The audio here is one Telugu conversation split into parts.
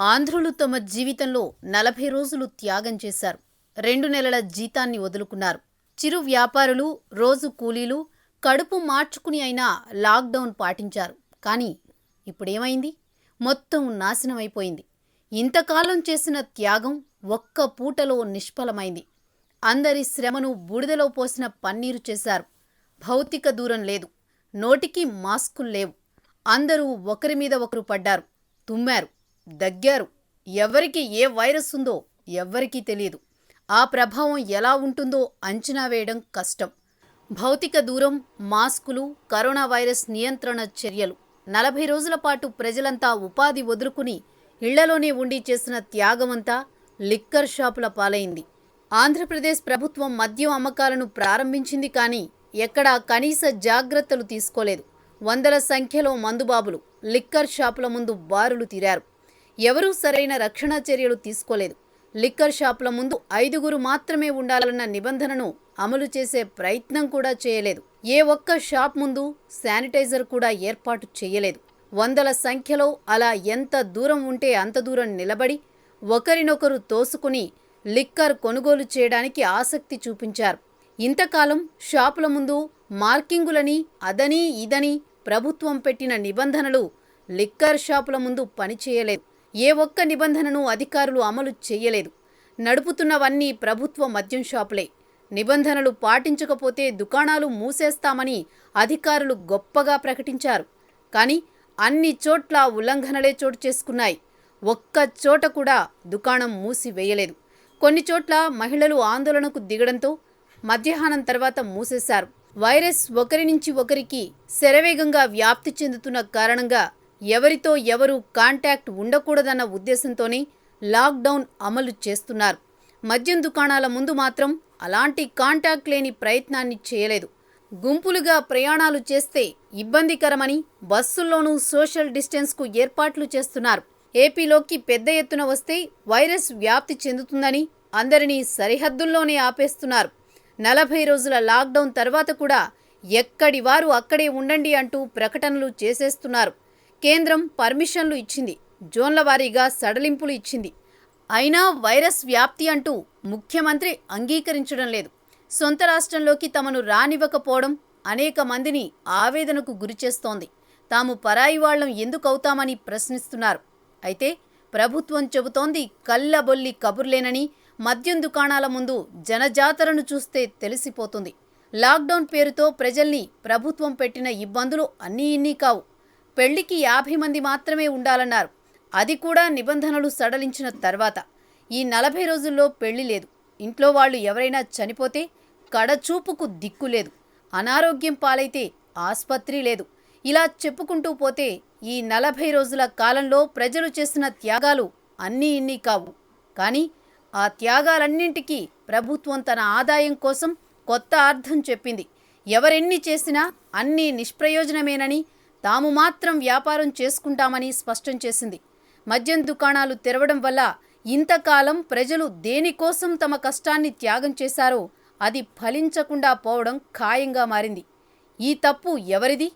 ఆంధ్రులు తమ జీవితంలో నలభై రోజులు త్యాగం చేశారు. రెండు నెలల జీతాన్ని వదులుకున్నారు. చిరు వ్యాపారులు రోజు కూలీలు కడుపు మార్చుకుని అయినా లాక్డౌన్ పాటించారు. కానీ ఇప్పుడేమైంది? మొత్తం నాశనమైపోయింది. ఇంతకాలం చేసిన త్యాగం ఒక్క పూటలో నిష్ఫలమైంది. అందరి శ్రమను బూడిదలో పోసిన పన్నీరు చేశారు. భౌతిక దూరం లేదు. నోటికి మాస్కులు లేవు. అందరూ ఒకరి మీద ఒకరు పడ్డారు. తుమ్మారు. దగ్గారు. ఎవరికి ఏ వైరస్ ఉందో ఎవ్వరికీ తెలియదు ఆ ప్రభావం ఎలా ఉంటుందో అంచనా వేయడం కష్టం. భౌతిక దూరం మాస్కులు కరోనా వైరస్ నియంత్రణ చర్యలు. నలభై రోజుల పాటు ప్రజలంతా ఉపాధి వదులుకుని ఇళ్ళలోనే ఉండి చేసిన త్యాగమంతా లిక్కర్ షాపుల పాలైంది. ఆంధ్రప్రదేశ్ ప్రభుత్వం మద్యం అమ్మకాలను ప్రారంభించింది కానీ ఎక్కడా కనీస జాగ్రత్తలు తీసుకోలేదు. వందల సంఖ్యలో మందుబాబులు లిక్కర్ షాపుల ముందు బారులు తీరారు. ఎవరూ సరైన రక్షణ చర్యలు తీసుకోలేదు. లిక్కర్ షాపుల ముందు ఐదుగురు మాత్రమే ఉండాలన్న నిబంధనను అమలు చేసే ప్రయత్నం కూడా చేయలేదు. ఏ ఒక్క షాప్ ముందు శానిటైజర్ కూడా ఏర్పాటు చేయలేదు. వందల సంఖ్యలో అలా ఎంత దూరం ఉంటే అంత దూరం నిలబడి ఒకరినొకరు తోసుకుని లిక్కర్ కొనుగోలు చేయడానికి ఆసక్తి చూపించారు. ఇంతకాలం షాపుల ముందు మార్కింగులని అదని ఇదని ప్రభుత్వం పెట్టిన నిబంధనలు లిక్కర్ షాపుల ముందు పనిచేయలేదు. ఏ ఒక్క నిబంధనను అధికారులు అమలు చేయలేదు. నడుపుతున్నవన్నీ ప్రభుత్వ మద్యం షాపులే. నిబంధనలు పాటించకపోతే దుకాణాలు మూసేస్తామని అధికారులు గొప్పగా ప్రకటించారు. కానీ అన్ని చోట్ల ఉల్లంఘనలే చోటు చేసుకున్నాయి. ఒక్క చోట కూడా దుకాణం మూసివేయలేదు. కొన్ని చోట్ల మహిళలు ఆందోళనకు దిగడంతో మధ్యాహ్నం తర్వాత మూసేశారు. వైరస్ ఒకరి నుంచి ఒకరికి శరవేగంగా వ్యాప్తి చెందుతున్న కారణంగా ఎవరితో ఎవరు కాంటాక్ట్ ఉండకూడదన్న ఉద్దేశంతోనే లాక్డౌన్ అమలు చేస్తున్నారు. మద్యం దుకాణాల ముందు మాత్రం అలాంటి కాంటాక్ట్ లేని ప్రయత్నాన్ని చేయలేదు. గుంపులుగా ప్రయాణాలు చేస్తే ఇబ్బందికరమని బస్సుల్లోనూ సోషల్ డిస్టెన్స్కు ఏర్పాట్లు చేస్తున్నారు. ఏపీలోకి పెద్ద ఎత్తున వస్తే వైరస్ వ్యాప్తి చెందుతుందని అందరినీ సరిహద్దుల్లోనే ఆపేస్తున్నారు. నలభై రోజుల లాక్డౌన్ తర్వాత కూడా ఎక్కడి వారు అక్కడే ఉండండి అంటూ ప్రకటనలు చేసేస్తున్నారు. కేంద్రం పర్మిషన్లు ఇచ్చింది. జోన్ల వారీగా సడలింపులు ఇచ్చింది. అయినా వైరస్ వ్యాప్తి అంటూ ముఖ్యమంత్రి అంగీకరించడం లేదు. సొంత రాష్ట్రంలోకి తమను రానివ్వకపోవడం అనేక మందిని ఆవేదనకు గురిచేస్తోంది తాము పరాయి వాళ్ళం ఎందుకు అవుతామని ప్రశ్నిస్తున్నారు. అయితే ప్రభుత్వం చెబుతోంది కళ్ళబొల్లి కబుర్లేనని మద్యం దుకాణాల ముందు జనజాతరను చూస్తే తెలిసిపోతుంది. లాక్డౌన్ పేరుతో ప్రజల్ని ప్రభుత్వం పెట్టిన ఇబ్బందులు అన్నీ ఇన్నీ కావు. పెళ్ళికి యాభై మంది మాత్రమే ఉండాలన్నారు. అది కూడా నిబంధనలు సడలించిన తర్వాత. ఈ నలభై రోజుల్లో పెళ్ళి లేదు. ఇంట్లో వాళ్ళు ఎవరైనా చనిపోతే కడచూపుకు దిక్కు లేదు. అనారోగ్యం పాలైతే ఆస్పత్రి లేదు. ఇలా చెప్పుకుంటూ పోతే ఈ నలభై రోజుల కాలంలో ప్రజలు చేసిన త్యాగాలు అన్నీ ఇన్ని కావు. కానీ ఆ త్యాగాలన్నింటికీ ప్రభుత్వం తన ఆదాయం కోసం కొత్త అర్థం చెప్పింది. ఎవరెన్ని చేసినా అన్నీ నిష్ప్రయోజనమేనని తాము మాత్రం వ్యాపారం చేసుకుంటామని స్పష్టం చేసింది. మద్యం దుకాణాలు తెరవడం వల్ల ఇంతకాలం ప్రజలు దేనికోసం తమ కష్టాన్ని త్యాగం చేశారో అది ఫలించకుండా పోవడం ఖాయంగా మారింది. ఈ తప్పు ఎవరిది?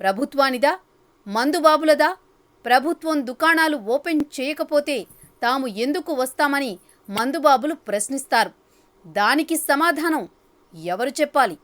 ప్రభుత్వానిదా? మందుబాబులదా? ప్రభుత్వం దుకాణాలు ఓపెన్ చేయకపోతే తాము ఎందుకు వస్తామని మందుబాబులు ప్రశ్నిస్తారు. దానికి సమాధానం ఎవరు చెప్పాలి?